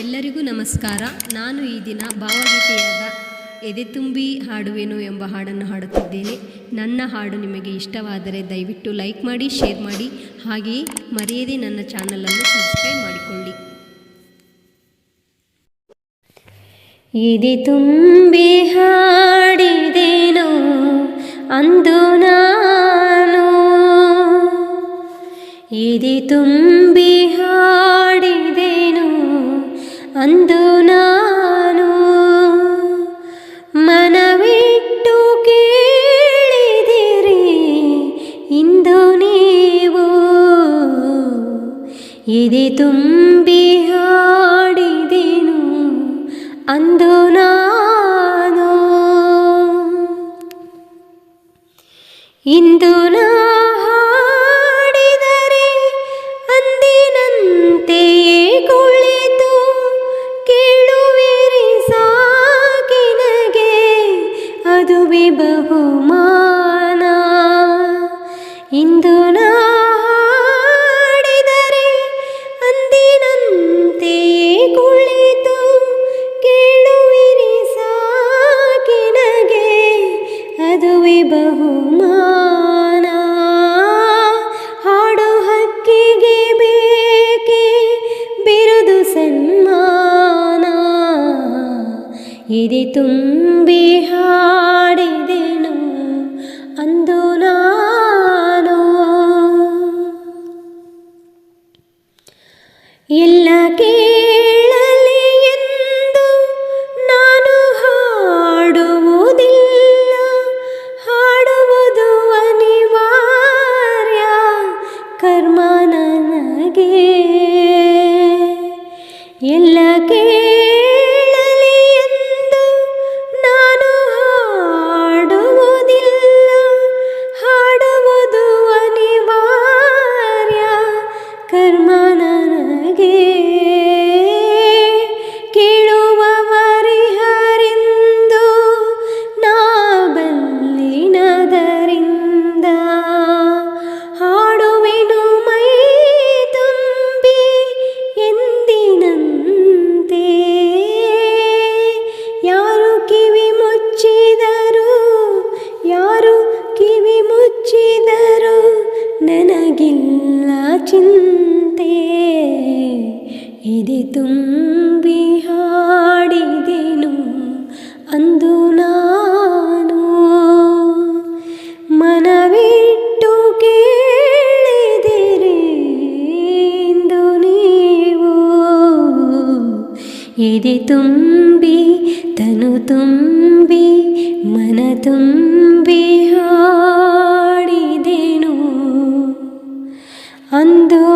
ಎಲ್ಲರಿಗೂ ನಮಸ್ಕಾರ. ನಾನು ಈ ದಿನ ಭಾವಗೀತೆಯಾದ ಎದೆ ತುಂಬಿ ಹಾಡುವೆನು ಎಂಬ ಹಾಡನ್ನು ಹಾಡುತ್ತಿದ್ದೇನೆ. ನನ್ನ ಹಾಡು ನಿಮಗೆ ಇಷ್ಟವಾದರೆ ದಯವಿಟ್ಟು ಲೈಕ್ ಮಾಡಿ, ಶೇರ್ ಮಾಡಿ, ಹಾಗೆಯೇ ಮರೆಯದೆ ನನ್ನ ಚಾನಲನ್ನು ಸಬ್ಸ್ಕ್ರೈಬ್ ಮಾಡಿಕೊಳ್ಳಿ. ಎದೆ ತುಂಬಿ ಹಾಡಿದೆನು, ಅಂದು ನಾನು. ಎದೆ ತುಂಬಿ ಹಾಡಿದೆನು ಅಂದು ನಾನು ಮನವಿಟ್ಟು ಕೇಳಿದಿರಿ ಇಂದು ನೀವು ಎದೆ ತುಂಬಿ ಹಾಡಿದೆನು ಅಂದು ನಾನು ಇಂದು ಇಂದು ನಾಡಿದರೆ ಅಂದಿನಂತೆಯೇ ಕುಳಿತು ಕೇಳುವಿರಿ ಸಾಕಿನಗೆ ಅದುವೆ ಬಹುಮಾನ. ಹಾಡು ಹಕ್ಕಿಗೆ ಬೇಕೆ ಬಿರುದು ಸನ್ಮಾನ. ಇದೆ ತುಂಬಿ ಹಾಡಿದೆನು, ಅಂದು ನಾನು ಎಲ್ಲ ಕೇಳಲಿ ಎಂದು ನಾನು ಹಾಡುವುದಿಲ್ಲ. ಹಾಡುವುದು ಅನಿವಾರ್ಯ ಕರ್ಮ ನನಗೆ. ಎಲ್ಲ ಕೇಳಲಿ ಚಿಂತೆ ಎದೆ ತುಂಬಿ ಹಾಡಿದೆನು ಅಂದು ನಾನು ಮನವಿಟ್ಟು ಕೇಳಿದಿರಿ ಇಂದು ನೀವು ಎದೆ ತುಂಬಿ ತನು ತುಂಬಿ ಮನ ತುಂಬಿ ಹಾಡಿದೆನು ಅಂದು